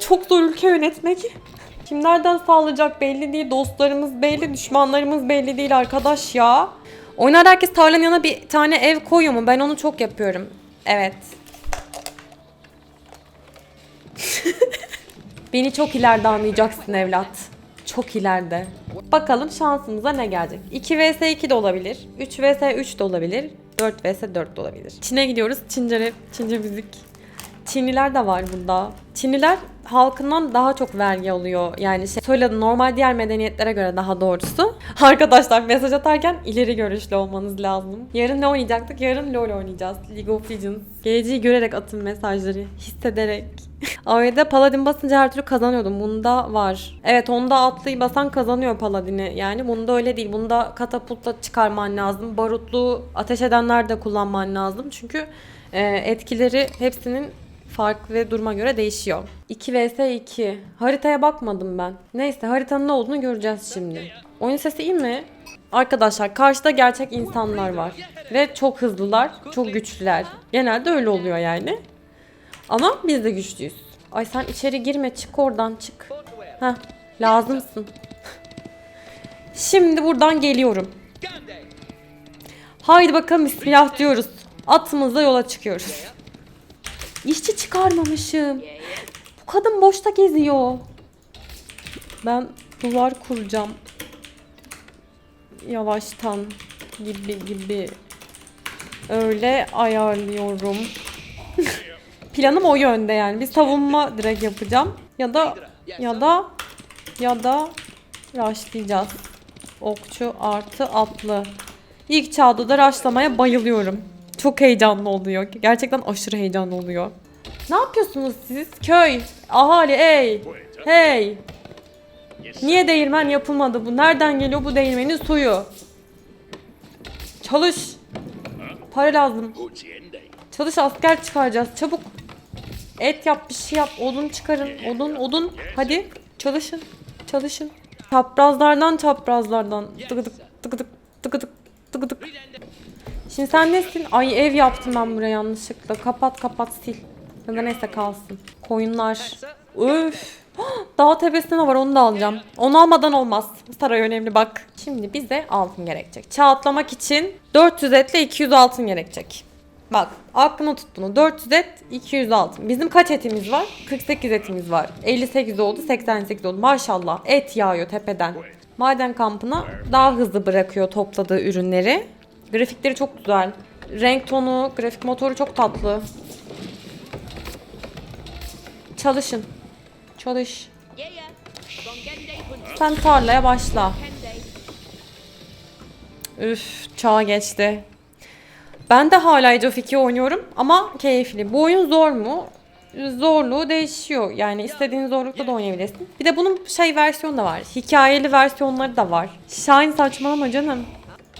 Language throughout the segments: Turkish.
Çok zor ülke yönetmek. Kimlerden sağlayacak belli değil. Dostlarımız belli, düşmanlarımız belli değil arkadaş ya. Oynar herkes tarlanın yanına bir tane ev koyuyor mu? Ben onu çok yapıyorum. Evet. Beni çok ileride anlayacaksın evlat. Çok ileride. Bakalım şansımıza ne gelecek. 2 vs 2 de olabilir. 3 vs 3 de olabilir. 4 vs 4 de olabilir. Çin'e gidiyoruz. Çince rap, Çince müzik. Çinliler de var burada. Çinliler halkından daha çok vergi alıyor. Yani şey söyledim normal diğer medeniyetlere göre daha doğrusu. Arkadaşlar mesaj atarken ileri görüşlü olmanız lazım. Yarın ne oynayacaktık? Yarın LoL oynayacağız. League of Legends. Geleceği görerek atın mesajları. Hissederek. AOE'de Paladin basınca her türlü kazanıyordum. Bunda var. Evet onda atlıyı basan kazanıyor Paladin'i. Yani bunda öyle değil. Bunda katapultla çıkarman lazım. Barutlu ateş edenler de kullanman lazım. Çünkü e, etkileri hepsinin fark ve duruma göre değişiyor. 2 vs 2. Haritaya bakmadım ben. Neyse haritanın ne olduğunu göreceğiz şimdi. Oyun sesi iyi mi? Arkadaşlar karşıda gerçek insanlar var. Ve çok hızlılar, çok güçlüler. Genelde öyle oluyor yani. Ama biz de güçlüyüz. Ay sen içeri girme çık oradan çık. Heh lazımsın. Şimdi buradan geliyorum. Haydi bakalım bismillah diyoruz. Atımızla yola çıkıyoruz. İşçi çıkarmamışım. Bu kadın boşta geziyor. Ben duvar kuracağım. Yavaştan gibi gibi. Öyle ayarlıyorum. Planım o yönde yani. Bir savunma direkt yapacağım. Ya da ya da ya da rushlayacağız. Okçu artı atlı. İlk çağda da rushlamaya bayılıyorum. Çok heyecanlı oluyor. Gerçekten aşırı heyecanlı oluyor. Ne yapıyorsunuz siz? Köy, ahali, ey, hey. Niye değirmen yapılmadı bu? Nereden geliyor bu değirmenin suyu? Çalış. Para lazım. Çalış asker çıkaracağız. Çabuk. Et yap bir şey yap. Odun çıkarın. Odun odun. Hadi çalışın. Çalışın. Çaprazlardan çaprazlardan. Tıkıdık tıkıdık tıkıdık tıkıdık. Şimdi sen nesin? Ay ev yaptım ben buraya yanlışlıkla. Kapat kapat sil. Ya da neyse kalsın. Koyunlar. Üf. Dağ tepesinde ne var onu da alacağım. Onu almadan olmaz. Saray önemli bak. Şimdi bize altın gerekecek. Çağ atlamak için 400 etle 200 altın gerekecek. Bak aklına tut bunu. 400 et 200 altın. Bizim kaç etimiz var? 48 etimiz var. 58 oldu 88 oldu. Maşallah et yağıyor tepeden. Maden kampına daha hızlı bırakıyor topladığı ürünleri. Grafikleri çok güzel. Renk tonu, grafik motoru çok tatlı. Çalışın. Çalış. Sen tarlaya başla. Üf, çağ geçti. Ben de hala Age of 2 oynuyorum ama keyifli. Bu oyun zor mu? Zorluğu değişiyor. Yani istediğin zorlukta da oynayabilirsin. Bir de bunun şey versiyonu da var. Hikayeli versiyonları da var. Shine saçmalama canım.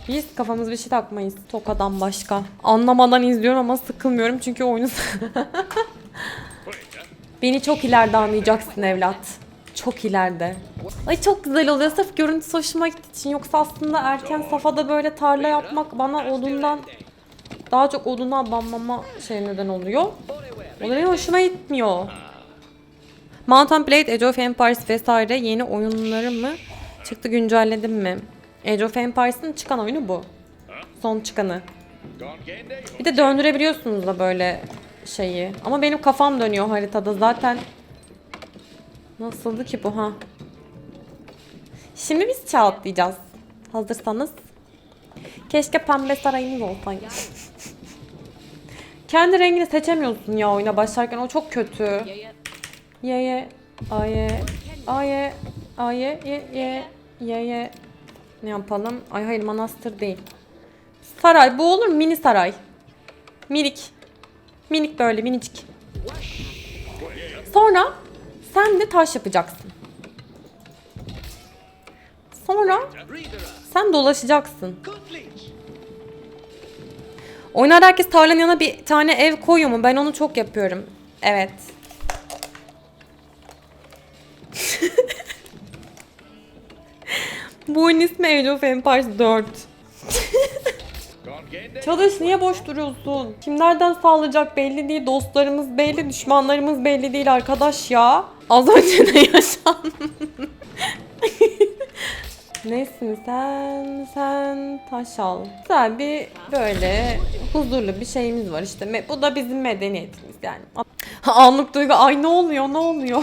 Biz kafamız bir şey takmayız. Tokadan başka. Anlamadan izliyorum ama sıkılmıyorum çünkü oyunu... Beni çok ileride anlayacaksın evlat. Çok ileride. Ay çok güzel oluyor. Sırf görüntüsü hoşuma gittiği için. Yoksa aslında erken safhada böyle tarla yapmak bana odundan daha çok odundan banmama şey neden oluyor. O da benim hoşuma gitmiyor. Mountain Blade, Age of Empires vesaire yeni oyunları mı çıktı güncelledim mi? Age of Empires'ın çıkan oyunu bu. Son çıkanı. Bir de döndürebiliyorsunuz da böyle şeyi. Ama benim kafam dönüyor haritada zaten. Nasıldı ki bu ha? Şimdi biz çağ atlayacağız. Hazırsanız. Keşke pembe sarayımız olsaydı. Kendi rengini seçemiyorsun ya oyuna başlarken o çok kötü. Ye ye aye aye aye ye ye ye ye ne yapalım? Ay hayır manastır değil. Saray bu olur mu? mini saray. Minik. Minik böyle minicik. Sonra sen de taş yapacaksın. Sonra sen dolaşacaksın. Oynar herkes tarlanın yanına bir tane ev koyuyor mu? Ben onu çok yapıyorum. Evet. Bu oyun ismi Age of Empires 4. Çalış niye boş duruyorsun? Kimlerden sağlayacak belli değil. Dostlarımız belli, düşmanlarımız belli değil arkadaş ya. Az önce ne yaşandı? Nesin sen? Sen taş al. Güzel bir böyle huzurlu bir şeyimiz var işte. Bu da bizim medeniyetimiz yani. Anlık duygu ay ne oluyor ne oluyor?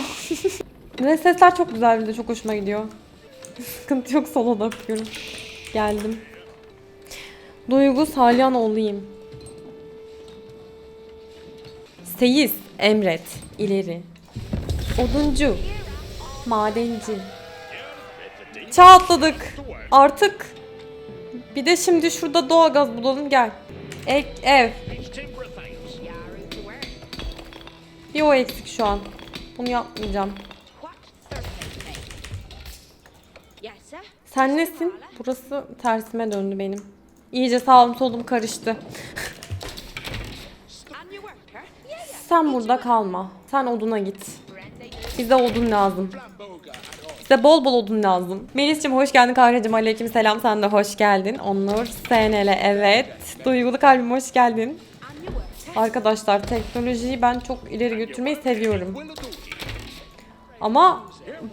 Sesler çok güzel bir de çok hoşuma gidiyor. Sıkıntı yok solo yapıyorum. Geldim. Duygu Salyan olayım. Seyiz emret ileri. Oduncu. Madenci. Çağ atladık. Artık. Bir de şimdi şurada doğalgaz bulalım gel. Ek ev. Bir o eksik şu an. Bunu yapmayacağım. Sen nesin? Burası tersime döndü benim. İyice sağım solum karıştı. Sen burada kalma. Sen oduna git. Bize odun lazım. Bize bol bol odun lazım. Melis'cim hoş geldin Kahracığım. Aleyküm selam. Sen de hoş geldin. Onur SNL evet. Duygulu kalbim hoş geldin. Arkadaşlar teknolojiyi ben çok ileri götürmeyi seviyorum. Ama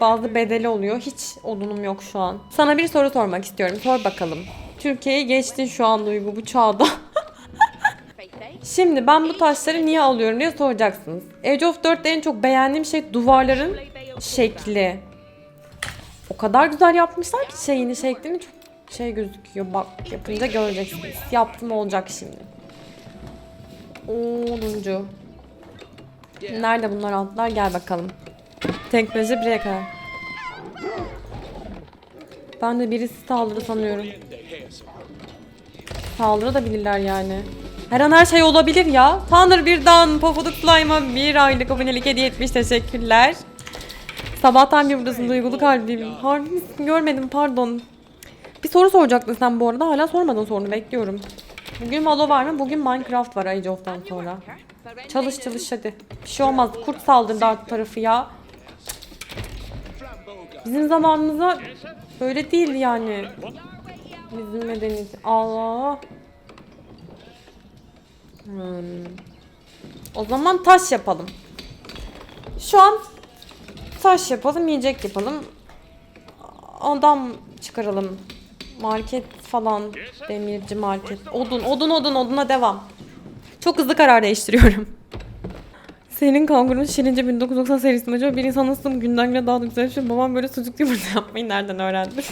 bazı bedeli oluyor. Hiç odunum yok şu an. Sana bir soru sormak istiyorum. Sor bakalım. Türkiye'yi geçtin şu an Duygu bu çağda. Şimdi ben bu taşları niye alıyorum diye soracaksınız. Age of 4'te en çok beğendiğim şey duvarların şekli. O kadar güzel yapmışlar ki şeyini şeklini çok şey gözüküyor. Bak yapınca göreceksiniz. Yaptım olacak şimdi. Onuncu. Nerede bunlar altlar? Gel bakalım. Teknoloji buraya kadar. Ben de birisi saldırı sanıyorum. Saldırı da bilirler yani. Her an her şey olabilir ya. Tanrı birden pofuduk slime'a bir aylık abonelik hediye etmiş. Teşekkürler. Sabahtan bir buradasın duygulu kalbim. Harbi? Görmedim pardon. Bir soru soracaktın sen bu arada. Hala sormadın sorunu bekliyorum. Bugün Valo var mı? Bugün Minecraft var Age of'tan sonra. Çalış çalış hadi. Bir şey olmaz. Kurt saldırdı alt tarafı ya. Bizim zamanımızda böyle değildi yani. Bizim medeniyet. Allah. Hmm. O zaman taş yapalım. Şu an taş yapalım, yiyecek yapalım. Adam çıkaralım. Market falan. Demirci market. Odun, odun, odun, oduna devam. Çok hızlı karar değiştiriyorum. Senin kangurun şirince 1990 serisi mi acaba? Bir insan nasıl günden güne daha da güzel şey. Babam böyle sucuklu yumurta yapmayı nereden öğrendi?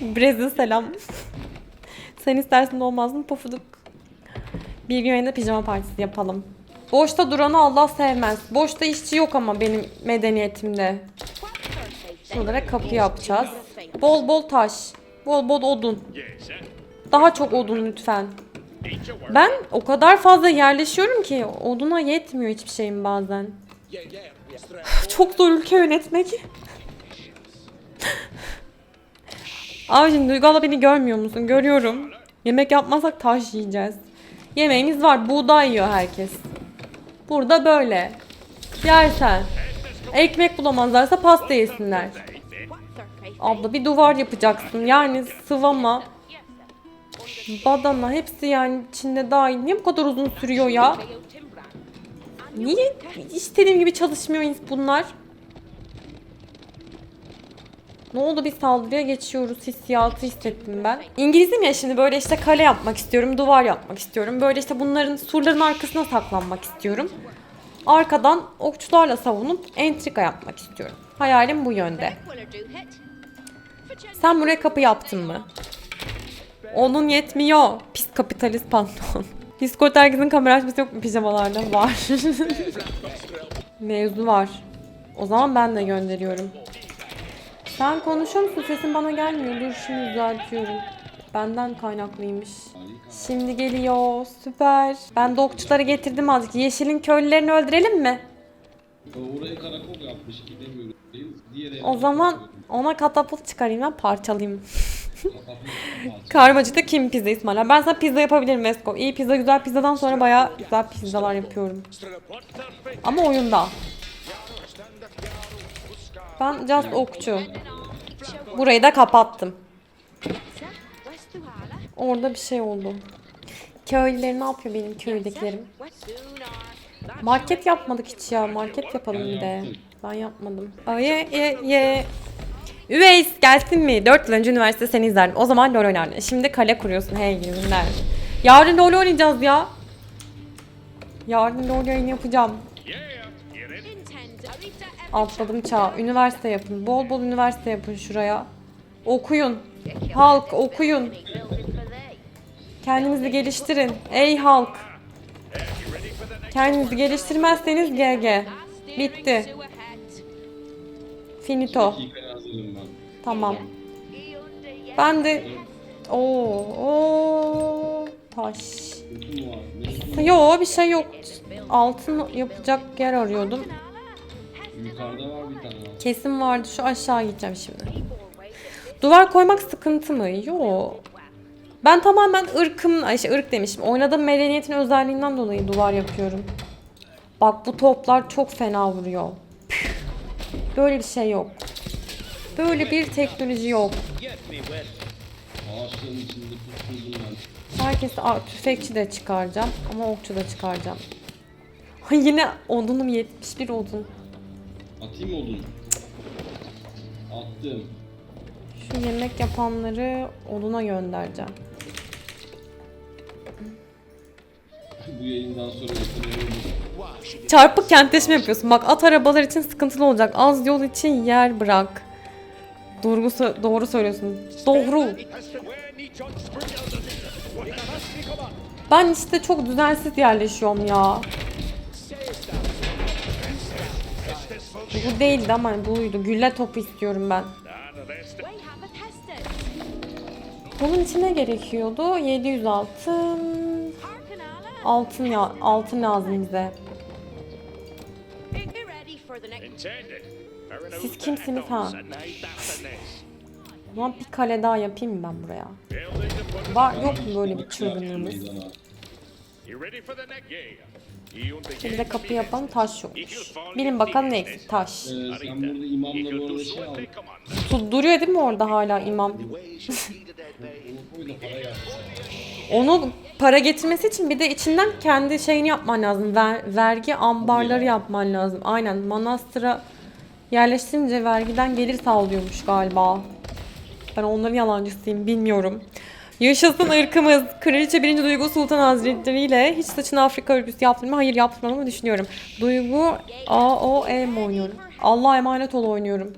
Brezil selam. Sen istersin de olmaz mı? Pofuduk. Bir gün yayında pijama partisi yapalım. Boşta duranı Allah sevmez. Boşta işçi yok ama benim medeniyetimde. Şuralara kapı yapacağız. Bol bol taş. Bol bol odun. Daha çok odun lütfen. Ben o kadar fazla yerleşiyorum ki oduna yetmiyor hiçbir şeyim bazen. Çok zor ülke yönetmek. Abicim Duygu abla beni görmüyor musun? Görüyorum. Yemek yapmazsak taş yiyeceğiz. Yemeğimiz var. Buğday yiyor herkes. Burada böyle. Yersen. Ekmek bulamazlarsa pasta yesinler. Abla bir duvar yapacaksın. Yani sıvama, badana hepsi yani içinde dahil. Niye bu kadar uzun sürüyor ya? Niye istediğim gibi çalışmıyor bunlar? Ne oldu bir saldırıya geçiyoruz hissiyatı hissettim ben. İngilizim ya şimdi böyle işte kale yapmak istiyorum, duvar yapmak istiyorum. Böyle işte bunların surların arkasına saklanmak istiyorum. Arkadan okçularla savunup entrika yapmak istiyorum. Hayalim bu yönde. Sen buraya kapı yaptın mı? Onun yetmiyor. Pis kapitalist pantolon. Discord herkesin kamera açması yok mu pijamalarda? Var. Mevzu var. O zaman ben de gönderiyorum. Sen konuşuyor musun? Sesin bana gelmiyor. Dur şimdi düzeltiyorum. Benden kaynaklıymış. Şimdi geliyor. Süper. Ben de okçuları getirdim azıcık. Yeşil'in köylülerini öldürelim mi? Oraya karakol yapmış O zaman ona katapult çıkarayım ben parçalayayım. Karmacıda kim pizza İsmail? Ben sana pizza yapabilirim Esko. İyi pizza güzel pizzadan sonra bayağı güzel pizzalar yapıyorum. Ama oyunda. Ben just okçu. Burayı da kapattım. Orada bir şey oldu. Köylüleri ne yapıyor benim köylülerim? Market yapmadık hiç ya. Market yapalım bir de. Ben yapmadım. Ay ye ye ye. Üveys gelsin mi? 4 yıl önce üniversite seni izlerdim. O zaman LoL oynardın. Şimdi kale kuruyorsun. Hey günler. Yarın LoL oynayacağız ya. Yarın LoL yayını yapacağım. Atladım çağ. Üniversite yapın. Bol bol üniversite yapın şuraya. Okuyun. Halk okuyun. Kendinizi geliştirin. Ey halk. Kendinizi geliştirmezseniz GG. Bitti. Finito. Hazırım ben. Tamam. Ben de Oo, oo taş. Yo bir şey yok. Altın yapacak yer arıyordum. Yukarıda var bir tane. Kesin vardı. Şu aşağı gideceğim şimdi. Duvar koymak sıkıntı mı? Yo. Ben tamamen ırkım, şey ırk demişim. Oynadığım medeniyetin özelliğinden dolayı duvar yapıyorum. Bak bu toplar çok fena vuruyor. Böyle bir şey yok. Böyle bir teknoloji yok. Herkese Aa, tüfekçi de çıkaracağım ama okçu da çıkaracağım. Yine odunum 71 odun. Atayım odun? Attım. Şu yemek yapanları oduna göndereceğim. Bu yayından sonra. Çarpık kentleşme yapıyorsun. Bak at arabalar için sıkıntılı olacak. Az yol için yer bırak. Doğru, doğru söylüyorsun. Doğru. Ben işte çok düzensiz yerleşiyorum ya. Bu değildi ama buydu. Gülle topu istiyorum ben. Bunun için ne gerekiyordu? 700 altın. Altın ya altın lazım bize. Siz kimsiniz ha? Zaman bir kale daha yapayım mı ben buraya? Var yok mu böyle bir çılgınlığımız? Bir de kapı yapalım taş yok. Bilin bakalım ne eksik taş. Ee, sen burada imamla bu arada şey al. Tut duruyor değil mi orada hala imam? Onu para getirmesi için bir de içinden kendi şeyini yapman lazım. Ver, vergi ambarları yapman lazım. Aynen manastıra yerleştirince vergiden gelir sağlıyormuş galiba. Ben onların yalancısıyım bilmiyorum. Yaşasın ırkımız. Kraliçe 1. Duygu Sultan Hazretleri ile hiç saçını Afrika örgüsü yaptım mı? Hayır yapmadığımı düşünüyorum. Duygu A O E mi oynuyorum? Allah'a emanet ol oynuyorum.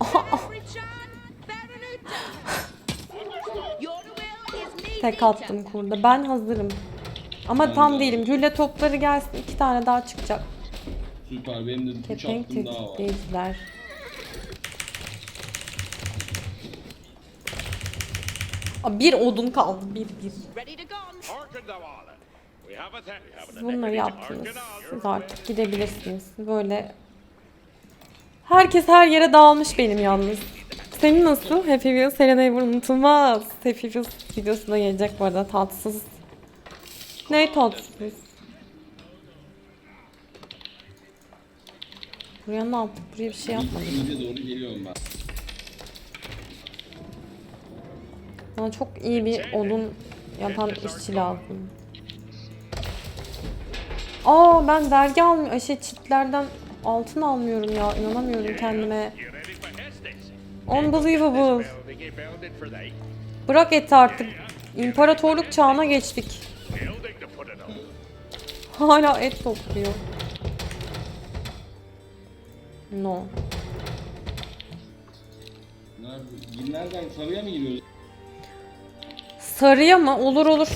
Tek attım kurda. Ben hazırım. Ama tam de. değilim. Gülle topları gelsin. iki tane daha çıkacak. Süper benim de üç Kepenk hakkım daha var. tetikleyiciler. Aa, Bir odun kaldı. Bir bir. Siz bunları yaptınız. Siz artık gidebilirsiniz. Böyle Herkes her yere dağılmış benim yalnız. Senin nasıl? Happy Wheels, Selena Ever unutulmaz. Happy Wheels videosu da gelecek bu arada tatsız. Ne tatsız? Buraya ne yaptık? Buraya bir şey yapmadık. İyice doğru geliyorum ben. Bana çok iyi bir odun yapan işçi lazım. Aa ben vergi almıyorum. Şey çitlerden altın almıyorum ya. İnanamıyorum kendime. Unbelievable. Bırak eti artık. İmparatorluk çağına geçtik. Hala et topluyor. No. Nerede? Nereden? Sarıya mı giriyoruz? Sarıya mı? Olur olur.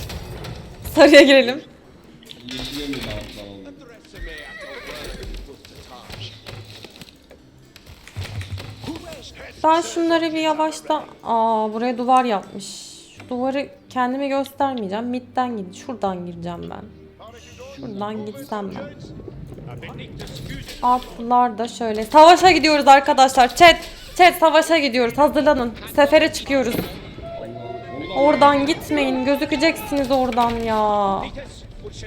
Sarıya girelim. Yeşile mi? Ben şunları bir yavaştan... Aa buraya duvar yapmış. Şu duvarı kendime göstermeyeceğim. Midden gidip şuradan gireceğim ben. Şuradan gitsem ben. Atlılar da şöyle. Savaşa gidiyoruz arkadaşlar. Chat. Chat savaşa gidiyoruz. Hazırlanın. Sefere çıkıyoruz. Oradan gitmeyin. Gözükeceksiniz oradan ya.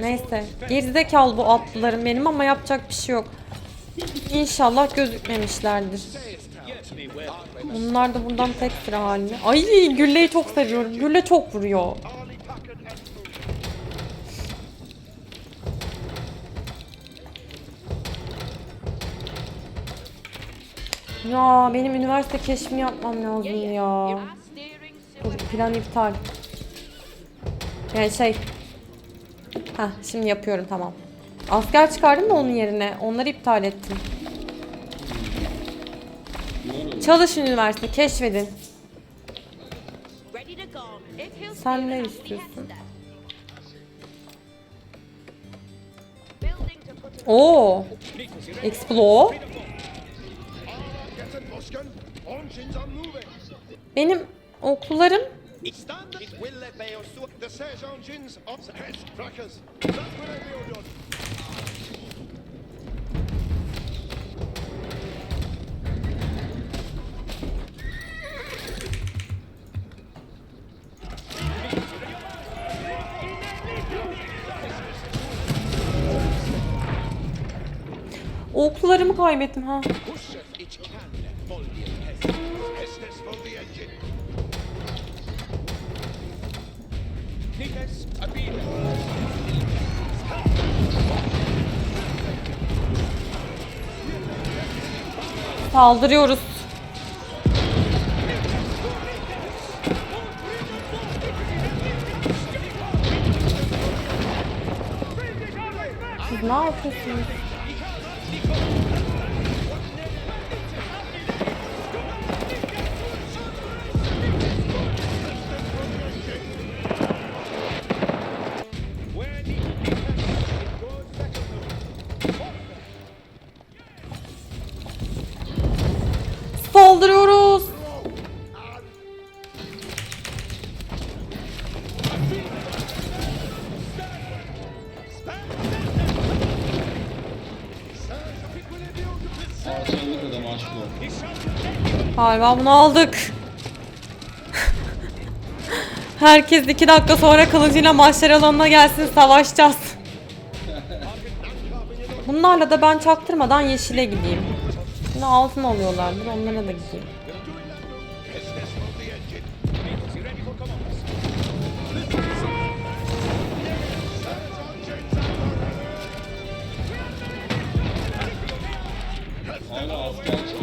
Neyse. Gerizekalı bu atlıların benim ama yapacak bir şey yok. İnşallah gözükmemişlerdir. Bunlar da buradan tek sıra halinde. Ay Gülle'yi çok seviyorum. Gülle çok vuruyor. Ya benim üniversite keşfini yapmam lazım ya. Dur plan iptal. Yani şey. Heh şimdi yapıyorum tamam. Asker çıkardım da onun yerine. Onları iptal ettim. Çalışın üniversite keşfedin. Sen ne istiyorsun? Oo. Explore. Build on. oklularımı kaybettim ha. Saldırıyoruz. Siz ne yapıyorsunuz? Saldırıyoruz. Galiba bunu aldık. Herkes iki dakika sonra kılıcıyla mahşer alanına gelsin savaşacağız. Bunlarla da ben çaktırmadan yeşile gideyim. Şimdi altın alıyorlardır onlara da gideyim.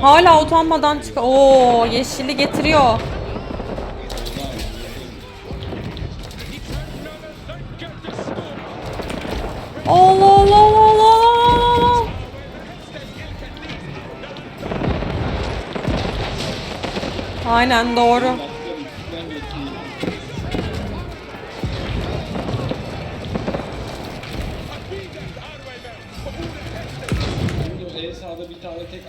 Hala utanmadan çık. Oo yeşili getiriyor. Tane tek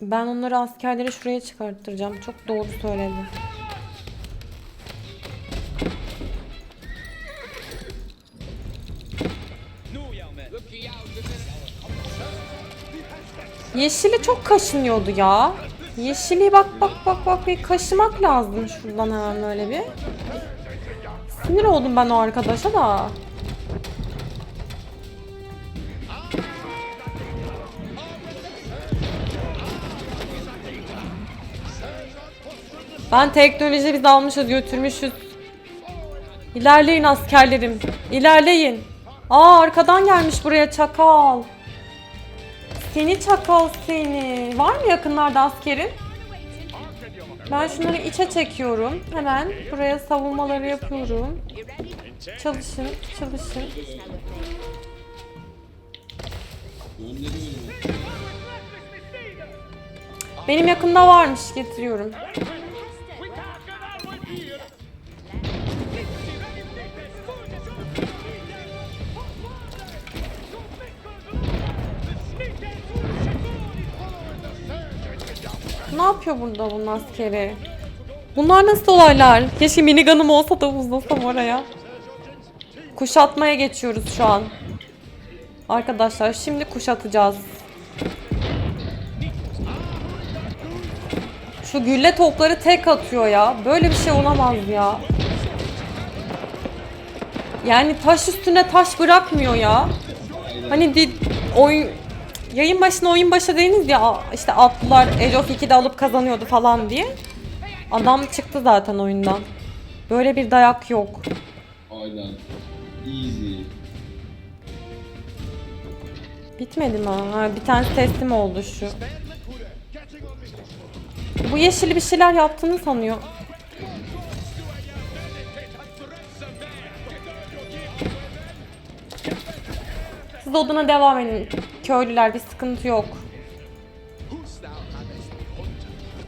Ben onları askerleri şuraya çıkarttıracağım. Çok doğru söyledi. Yeşili çok kaşınıyordu ya. Yeşili bak bak bak bak bir kaşımak lazım şuradan hemen böyle bir. Sinir oldum ben o arkadaşa da. Ben teknoloji biz almışız götürmüşüz. İlerleyin askerlerim. İlerleyin. Aa arkadan gelmiş buraya çakal. Seni çakal seni. Var mı yakınlarda askerin? Ben şunları içe çekiyorum. Hemen buraya savunmaları yapıyorum. Çalışın, çalışın. Benim yakında varmış getiriyorum. Ne yapıyor burada bunun askeri? Bunlar nasıl olaylar? Keşke minigunum olsa da uzlasam oraya. Kuşatmaya geçiyoruz şu an. Arkadaşlar şimdi kuşatacağız. Şu gülle topları tek atıyor ya. Böyle bir şey olamaz ya. Yani taş üstüne taş bırakmıyor ya. Hani oyun yayın başına oyun başa değiniz ya "Aa, işte atlılar Age of 2'de alıp kazanıyordu falan diye. Adam çıktı zaten oyundan. Böyle bir dayak yok. Aynen. Easy. Bitmedi mi? Ha, bir tanesi teslim oldu şu. Bu yeşili bir şeyler yaptığını sanıyor. Siz odana devam edin. Köylüler bir sıkıntı yok.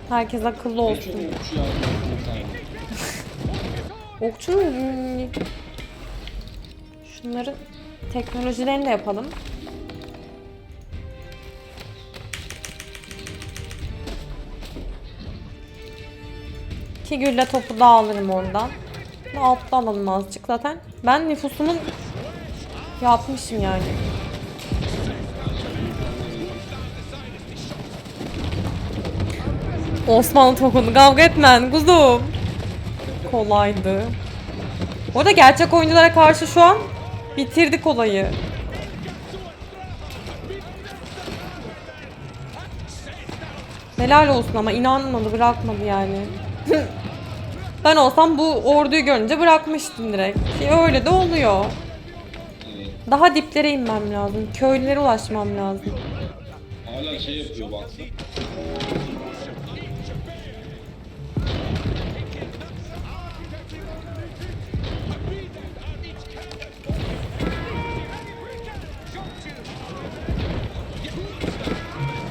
Herkes akıllı olsun. okçu hmm, şunların teknolojilerini de yapalım. İki gülle topu da alırım oradan. Bu Altta alalım azıcık zaten. Ben nüfusumun yapmışım yani. Osmanlı tokunu kavga etmen kuzum. Kolaydı. Orada gerçek oyunculara karşı şu an bitirdik olayı. Helal olsun ama inanmadı bırakmadı yani. ben olsam bu orduyu görünce bırakmıştım direkt. Ki öyle de oluyor. Daha diplere inmem lazım. Köylülere ulaşmam lazım. Hala şey yapıyor baksana.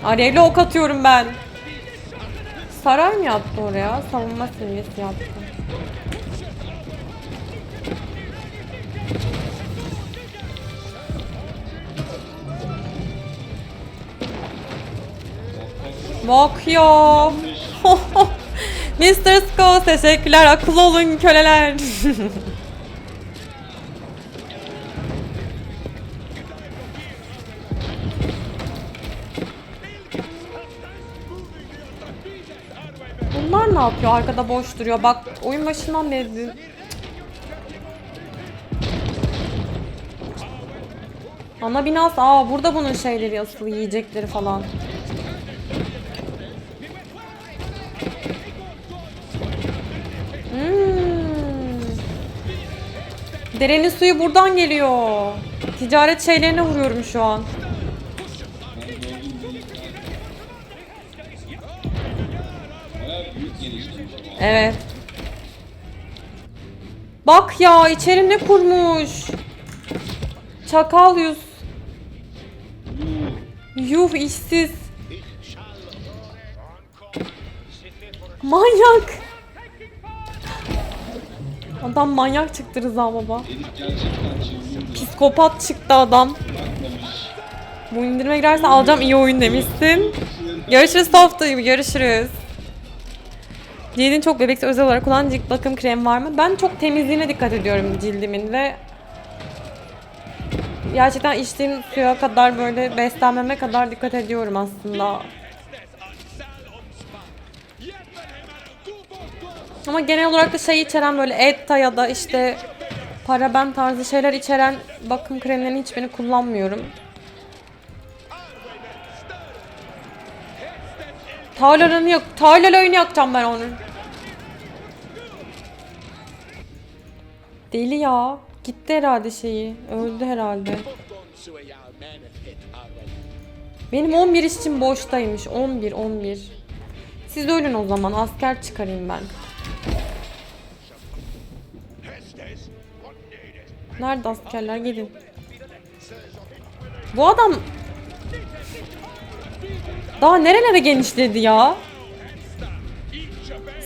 Alevli ok atıyorum ben. Saray mı yaptı oraya? Savunma seviyesi yaptı. Bak ya. Mr. Skull teşekkürler. Akıllı olun köleler. ne yapıyor? Arkada boş duruyor. Bak oyun başından beri. Ana binası. Aa burada bunun şeyleri asılı yiyecekleri falan. Hmm. Derenin suyu buradan geliyor. Ticaret şeylerine vuruyorum şu an. Evet. Bak ya içeri ne kurmuş. Çakal yüz. Yuh işsiz. Manyak. Adam manyak çıktı Rıza baba. Psikopat çıktı adam. Bu indirime girerse alacağım iyi oyun demişsin. Görüşürüz Soft görüşürüz. Cildin çok bebeksi özel olarak kullanılan cilt bakım kremi var mı? Ben çok temizliğine dikkat ediyorum cildimin ve gerçekten içtiğim suya kadar böyle beslenmeme kadar dikkat ediyorum aslında. Ama genel olarak da şey içeren böyle etta ya da işte paraben tarzı şeyler içeren bakım kremlerinin hiçbirini kullanmıyorum. Tarlalarını yak, tarlalarını yakacağım ben onun. Deli ya. Gitti herhalde şeyi. Öldü herhalde. Benim 11 için boştaymış. 11, 11. Siz ölün o zaman. Asker çıkarayım ben. Nerede askerler? Gelin. Bu adam daha nerelere genişledi ya?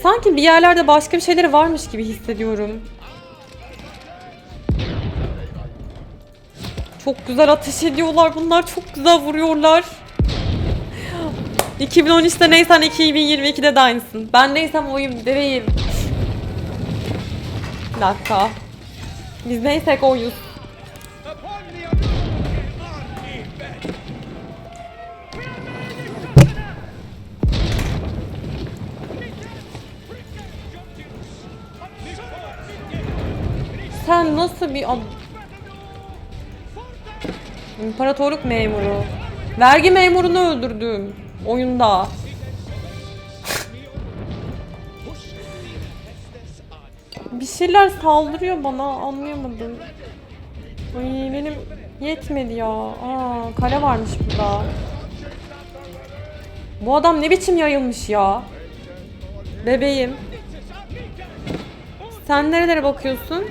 Sanki bir yerlerde başka bir şeyleri varmış gibi hissediyorum. Çok güzel ateş ediyorlar bunlar. Çok güzel vuruyorlar. 2013'te neysen 2022'de de aynısın. Ben neysem oyum değil. Bir dakika. Biz neysek oyuz. Sen nasıl bir ad... İmparatorluk memuru. Vergi memurunu öldürdüm. Oyunda. bir şeyler saldırıyor bana anlayamadım. Ay benim Yetmedi ya. Aa, kale varmış burada. Bu adam ne biçim yayılmış ya? Bebeğim. Sen nerelere bakıyorsun?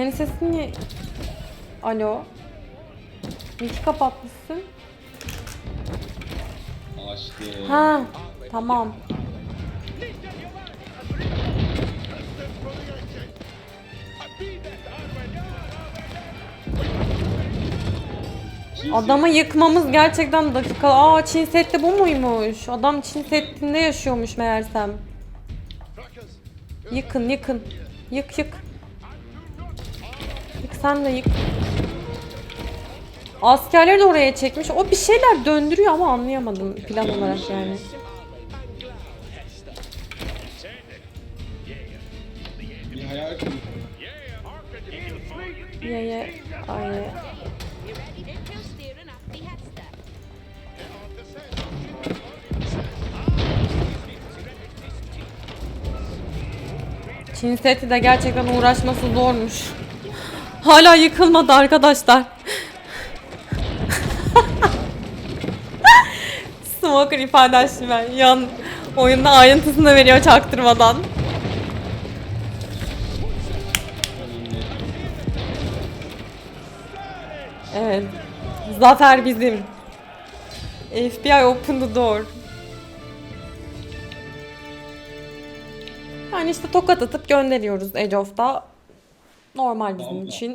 Senin sesin niye... Alo? Miki kapatmışsın. Açtı. Ha, tamam. Adamı yıkmamız gerçekten dakika. Aa Çin Seddi bu muymuş? Adam Çin Seddi'nde yaşıyormuş meğersem. Yıkın yıkın. Yık yık. Sen de yık. Askerleri de oraya çekmiş. O bir şeyler döndürüyor ama anlayamadım plan olarak yani. Ye ye. Ay. Çin seti de gerçekten uğraşması zormuş. Hala yıkılmadı arkadaşlar. Smoker ifade ben. Yan oyunda ayrıntısını veriyor çaktırmadan. Evet. Zafer bizim. FBI open the door. Yani işte tokat atıp gönderiyoruz Age of'ta. Normal bizim için.